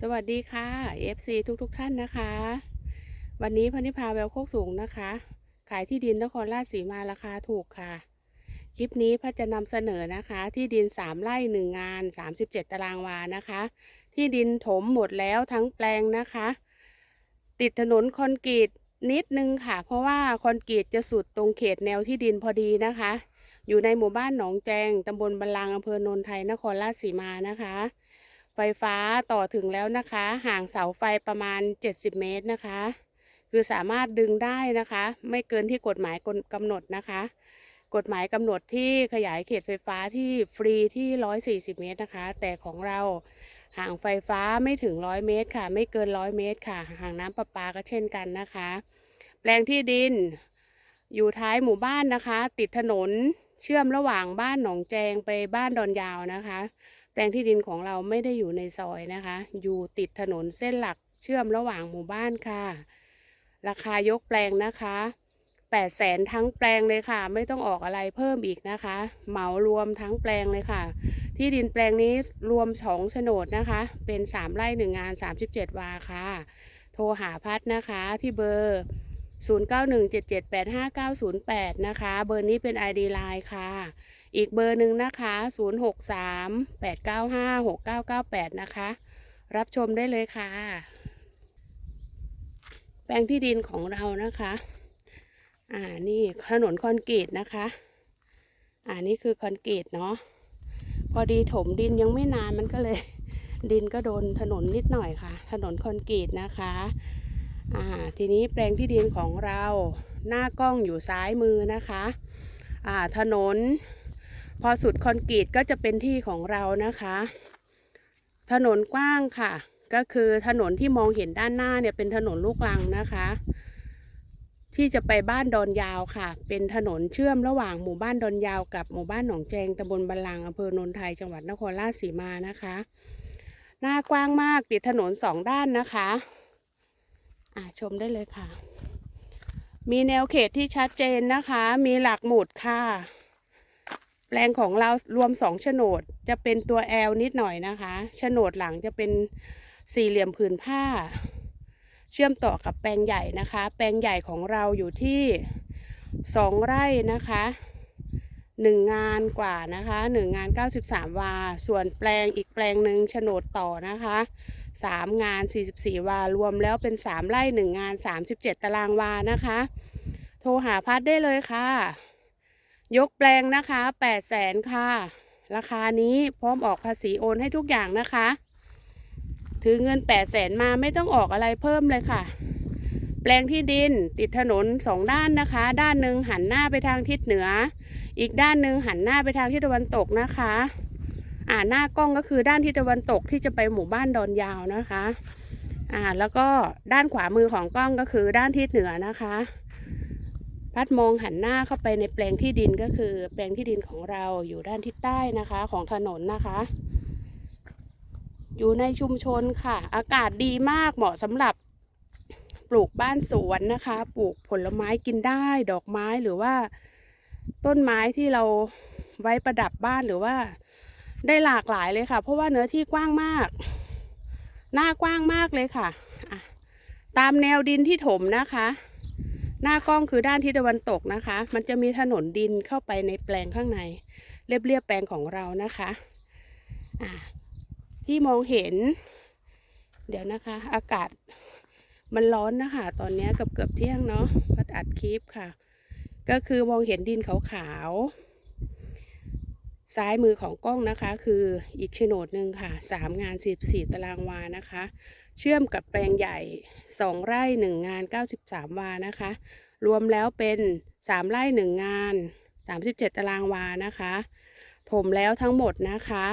สวัสดีค่ะ FC ทุกๆทท่านนะคะ วันนี้พนิพาแววโคกสูงนะคะ ขายที่ดินนครราชสีมาราคาถูกค่ะ คลิปนี้พัจะนำเสนอนะคะ ที่ดิน 3 ไร่ 1 งาน 37 ตารางวานะคะ ที่ดินถมหมดแล้วทั้งแปลงนะคะ ติดถนนคอนกรีตนิดนึงค่ะ เพราะว่าคอนกรีตจะสุดตรงเขตแนวที่ดินพอดีนะคะ อยู่ในหมู่บ้านหนองแจงตำบลบัลลังอำเภอโนนไทยนครราชสีมานะคะ ไฟฟ้าต่อถึงแล้วนะคะ ห่างเสาไฟประมาณ 70 เมตรนะคะ คือสามารถดึงได้นะคะ ไม่เกินที่กฎหมายกำหนดนะคะ กฎหมายกำหนดที่ขยายเขตไฟฟ้าที่ฟรีที่ 140 เมตรนะคะ แต่ของเราห่างไฟฟ้าไม่ถึง 100 เมตรค่ะ ไม่เกิน 100 เมตรค่ะ ห่างน้ำประปาก็เช่นกันนะคะ แปลงที่ดินอยู่ท้ายหมู่บ้านนะคะ ติดถนนเชื่อมระหว่างบ้านหนองแจงไปบ้านดอนยาวนะคะ แปลงที่ดินของเราไม่ได้อยู่ในซอยนะคะ อยู่ติดถนนเส้นหลักเชื่อมระหว่างหมู่บ้านค่ะ ราคายกแปลงนะคะแปดแสนทั้งแปลงเลยค่ะ ไม่ต้องออกอะไรเพิ่มอีกนะคะ เหมารวมทั้งแปลงเลยค่ะ ที่ดินแปลงนี้รวมสองโฉนดนะคะ เป็นสามไร่หนึ่งงานสามสิบเจ็ดวาค่ะ โทรหาพัดนะคะที่เบอร์ 0917785908 นะคะ เบอร์นี้เป็น ID Line ค่ะ อีกเบอร์หนึ่งนะคะ 0638956998 นะคะ รับชมได้เลยค่ะ แปลงที่ดินของเรานะคะ อ่า นี่ถนนคอนกรีตนะคะ อ่า นี่คือคอนกรีตเนาะ พอดีถมดินยังไม่นานมันก็เลย ดินก็โดนถนนนิดหน่อยค่ะ ถนนคอนกรีตนะคะ อ่า ทีนี้แปลงที่ดินของเรา หน้ากล้องอยู่ซ้ายมือนะคะ อ่า ถนน พอสุดคอนกรีตก็จะเป็นที่ของเรานะคะ ถนนกว้างค่ะ ก็คือถนนที่มองเห็นด้านหน้าเนี่ยเป็นถนนลูกลังนะคะ ที่จะไปบ้านดอนยาวค่ะ เป็นถนนเชื่อมระหว่างหมู่บ้านดอนยาวกับหมู่บ้านหนองแจงตำบลบัลลังอำเภอโนนไทยจังหวัดนครราชสีมานะคะ หน้ากว้างมากติดถนนสองด้านนะคะอ่าชมได้เลยค่ะ มีแนวเขตที่ชัดเจนนะคะ มีหลักหมุดค่ะ แปลงของเรารวมสองโฉนดจะเป็นตัว L นิดหน่อยนะคะโฉนดหลังจะเป็นสี่เหลี่ยมผืนผ้า เชื่อมต่อกับแปลงใหญ่นะคะ แปลงใหญ่ของเราอยู่ที่สองไร่นะคะหนึ่งงานกว่านะคะหนึ่งงาน 93 วา ส่วนแปลงอีกแปลงหนึ่งโฉนดต่อนะคะสามงาน 44 วา รวมแล้วเป็นสามไร่หนึ่งงาน 37 ตารางวานะคะ โทรหาพัดได้เลยค่ะ ยกแปลงนะคะ8 0 0แสนค่ะ ราคานี้พร้อมออกภาษีโอนให้ทุกอย่างนะคะ ถือเงิน8 0 0แสนมาไม่ต้องออกอะไรเพิ่มเลยค่ะ แปลงที่ดินติดถนนสองด้านนะคะ ด้านหนึ่งหันหน้าไปทางทิศเหนือ อีกด้านหนึ่งหันหน้าไปทางทิศตะวันตกนะคะ อ่าหน้ากล้องก็คือด้านทิศตะวันตกที่จะไปหมู่บ้านดอนยาวนะคะ อ่าแล้วก็ด้านขวามือของกล้องก็คือด้านทิศเหนือนะคะ พัดมองหันหน้าเข้าไปในแปลงที่ดินก็คือ แปลงที่ดินของเราอยู่ด้านทิศใต้นะคะของถนนนะคะ อยู่ในชุมชนค่ะ อากาศดีมากเหมาะสำหรับปลูกบ้านสวนนะคะ ปลูกผลไม้กินได้ ดอกไม้หรือว่า ต้นไม้ที่เราไว้ประดับบ้านหรือว่า ได้หลากหลายเลยค่ะ เพราะว่าเนื้อที่กว้างมาก หน้ากว้างมากเลยค่ะะตามแนวดินที่ถมนะคะ หน้ากล้องคือด้านทิศตะวันตกนะคะ มันจะมีถนนดินเข้าไปในแปลงข้างใน เรียบเรียบๆแปลงของเรานะคะะที่มองเห็น เดี๋ยวนะคะ อากาศมันร้อนนะคะ ตอนนี้เกือบเกือบเที่ยงเนาะพัดอัดคลิปค่ะ ก็คือมองเห็นดินขาวๆ ซ้ายมือของกล้องนะคะ คืออีกโฉนดหนึ่งค่ะสามงานสิบสี่ตารางวานะคะ เชื่อมกับแปลงใหญ่สองไร่หนึ่งงานเก้าสิบสามวานะคะ รวมแล้วเป็นสามไร่หนึ่งงานสามสิบเจ็ดตารางวานะคะ ถมแล้วทั้งหมดนะคะ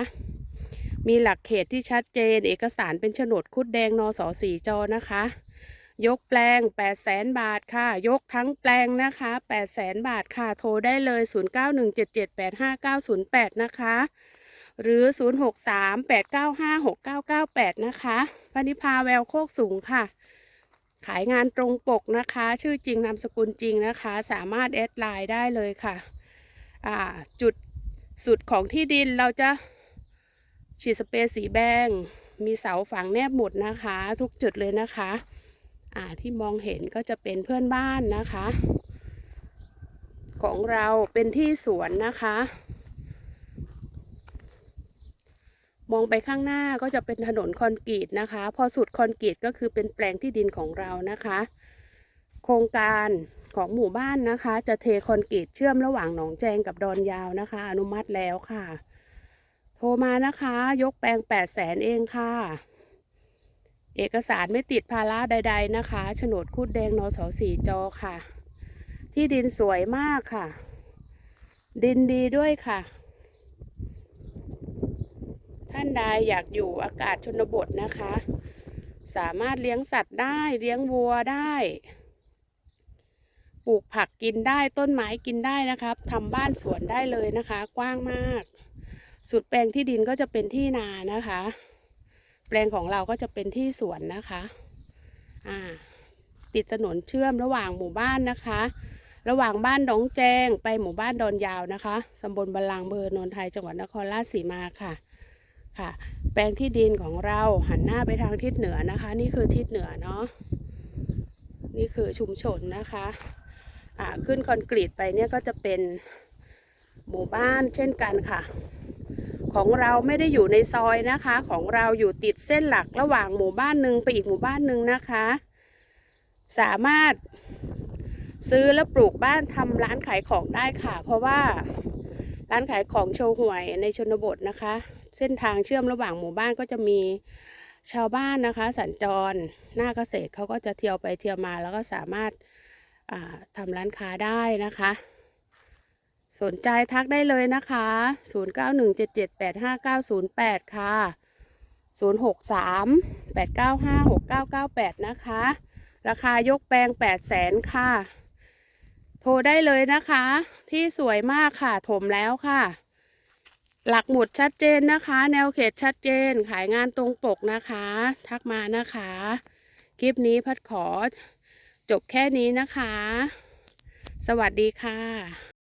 มีหลักเขตที่ชัดเจน เอกสารเป็นโฉนดคุดแดงนสสีจอนะคะ ยกแปลง 8 0 0แสนบาทค่ะ ยกทั้งแปลงนะคะ 8 0 0แสนบาทค่ะ โทรได้เลย 0917785908 นะคะ หรือ 0638956998 นะคะพนิพาแววโคกสูงค่ะ ขายงานตรงปกนะคะ ชื่อจริงนามสกุลจริงนะคะ สามารถแอดไลน์ได้เลยค่ะ อ่า จุดสุดของที่ดินเราจะฉีดสเปรย์สีแดงมีเสาฝังแนบหมดนะคะ ทุกจุดเลยนะคะ อ่าที่มองเห็นก็จะเป็นเพื่อนบ้านนะคะ ของเราเป็นที่สวนนะคะ มองไปข้างหน้าก็จะเป็นถนนคอนกรีตนะคะ พอสุดคอนกรีตก็คือเป็นแปลงที่ดินของเรานะคะ โครงการของหมู่บ้านนะคะ จะเทคอนกรีตเชื่อมระหว่างหนองแจงกับดอนยาวนะคะ อนุมัติแล้วค่ะ โทรมานะคะ ยกแปลง8 0 0แสนเองค่ะ เอกสารไม่ติดภาระใด ๆ นะคะ โฉนดคุดแดงนสสี่จอค่ะ ที่ดินสวยมากค่ะ ดินดีด้วยค่ะ ท่านใดอยากอยู่อากาศชนบทนะคะ สามารถเลี้ยงสัตว์ได้เลี้ยงวัวได้ ปลูกผักกินได้ต้นไม้กินได้นะครับทำบ้านสวนได้เลยนะคะ กว้างมาก สุดแปลงที่ดินก็จะเป็นที่นานะคะ แปลงของเราก็จะเป็นที่สวนนะคะอ่าติดถนนเชื่อมระหว่างหมู่บ้านนะคะ ระหว่างบ้านหนองแจงไปหมู่บ้านดอนยาวนะคะตำบลบาลังก์อำเภอโนนไทยจังหวัดนครราชสีมาค่ะค่ะ แปลงที่ดินของเราหันหน้าไปทางทิศเหนือนะคะ นี่คือทิศเหนือเนาะนี่คือชุมชนนะคะอ่าขึ้นคอนกรีตไปเนี่ยก็จะเป็นหมู่บ้านเช่นกันค่ะ ของเราไม่ได้อยู่ในซอยนะคะ ของเราอยู่ติดเส้นหลักระหว่างหมู่บ้านหนึ่งไปอีกหมู่บ้านหนึ่งนะคะ สามารถซื้อและปลูกบ้านทำร้านขายของได้ค่ะ เพราะว่าร้านขายของโชว์หวยในชนบทนะคะ เส้นทางเชื่อมระหว่างหมู่บ้านก็จะมีชาวบ้านนะคะ สัญจรหน้าเกษตรเขาก็จะเที่ยวไปเที่ยวมาแล้วก็สามารถาทำร้านค้าได้นะคะ สนใจทักได้เลยนะคะ 0917785908 ค่ะ 063-895-6998 นะคะ ราคายกแปลง 8 0 0แสนค่ะ โทรได้เลยนะคะ ที่สวยมากค่ะ ถมแล้วค่ะ หลักหมุดชัดเจนนะคะ แนวเขตชัดเจน ขายงานตรงปกนะคะ ทักมานะคะ คลิปนี้พัดขอจบแค่นี้นะคะ สวัสดีค่ะ